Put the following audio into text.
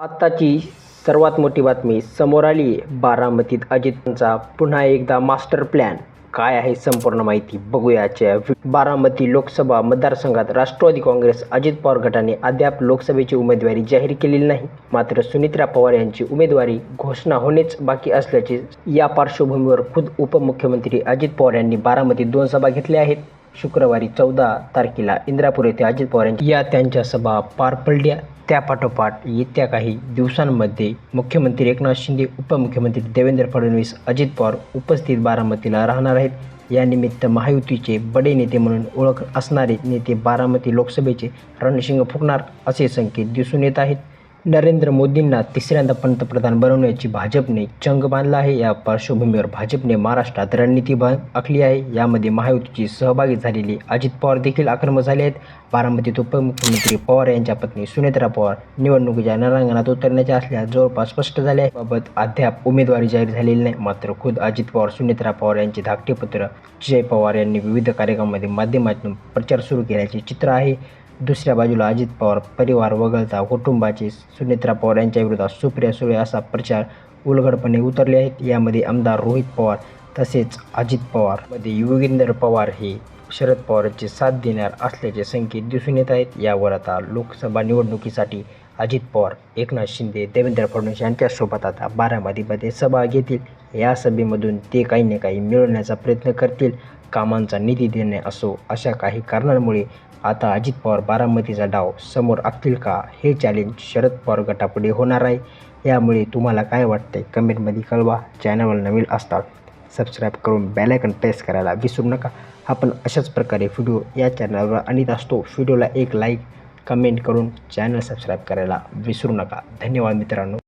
आत्ताची सर्वात मोठी बातमी समोर आली बारामतीत अजितचा पुन्हा एकदा मास्टर प्लॅन. काय आहे संपूर्ण माहिती बघूयाच्या. बारामती लोकसभा मतदारसंघात राष्ट्रवादी काँग्रेस अजित पवार गटाने अद्याप लोकसभेची उमेदवारी जाहीर केलेली नाही. मात्र सुनित्रा पवार यांची उमेदवारी घोषणा होणेच बाकी असल्याचे या पार्श्वभूमीवर खुद उपमुख्यमंत्री अजित पवार यांनी बारामतीत दोन सभा घेतल्या आहेत. शुक्रवारी चौदा तारखेला इंद्रापूर येथे अजित पवार यांची या त्यांच्या सभा पार पडल्या. त्यापाठोपाठ येत्या काही दिवसांमध्ये मुख्यमंत्री एकनाथ शिंदे उपमुख्यमंत्री देवेंद्र फडणवीस अजित पवार उपस्थित बारामतीला राहणार आहेत. यानिमित्त महायुतीचे बडे नेते म्हणून ओळख असणारे नेते बारामती लोकसभेचे रणशिंग फुकणार असे संकेत दिसून येत आहेत. नरेंद्र मोदींना तिसऱ्यांदा पंतप्रधान बनवण्याची भाजपने चंग बांधला आहे. या पार्श्वभूमीवर भाजपने महाराष्ट्रात रणनीती आखली आहे. यामध्ये महायुतीची सहभागी झालेली अजित पवार देखील आक्रमक झाले आहेत. बारामतीत उपमुख्यमंत्री पवार यांच्या पत्नी सुनेत्रा पवार निवडणुकीच्या रणांगणात उतरण्याच्या असल्यास जवळपास स्पष्ट झाले आहे बाबत अद्याप उमेदवारी जाहीर झालेली नाही. मात्र खुद अजित पवार सुनेत्रा पवार यांचे धाकटे पुत्र जय पवार यांनी विविध कार्यक्रमामध्ये माध्यमातून प्रचार सुरू केल्याचे चित्र आहे. दुसऱ्या बाजूला अजित पवार परिवार वगळता कुटुंबाचे सुनेत्रा पवार यांच्याविरोधात सुप्रिया सुळे असा प्रचार उलगडपणे उतरले आहेत. यामध्ये आमदार रोहित पवार तसेच अजित पवार. मध्ये योगेंद्र पवार हे शरद पवारांचे साथ देणार असल्याचे संकेत दिसून येत आहेत. यावर आता लोकसभा निवडणुकीसाठी अजित पवार एकनाथ शिंदे देवेंद्र फडणवीस यांच्यासोबत आता बारामतीमध्ये सभा घेतील. या सभेमधून ते काही ना काही मिळवण्याचा प्रयत्न करतील. कामांचा निधी देणे असो अशा काही कारणांमुळे आता अजित पवार बारामतीचा डाव समोर आखतील का हे चॅलेंज शरद पवार गटापुढे होणार आहे. यामुळे तुम्हाला काय वाटतंय? कमेंटमध्ये कळवा. चॅनलवर नवीन असतात सबस्क्राईब करून बेलायकन प्रेस करायला विसरू नका. आपण अशाच प्रकारे व्हिडिओ या चॅनलवर आणत असतो. व्हिडिओला एक लाईक कमेंट करून चॅनल सबस्क्राईब करायला विसरू नका. धन्यवाद मित्रांनो.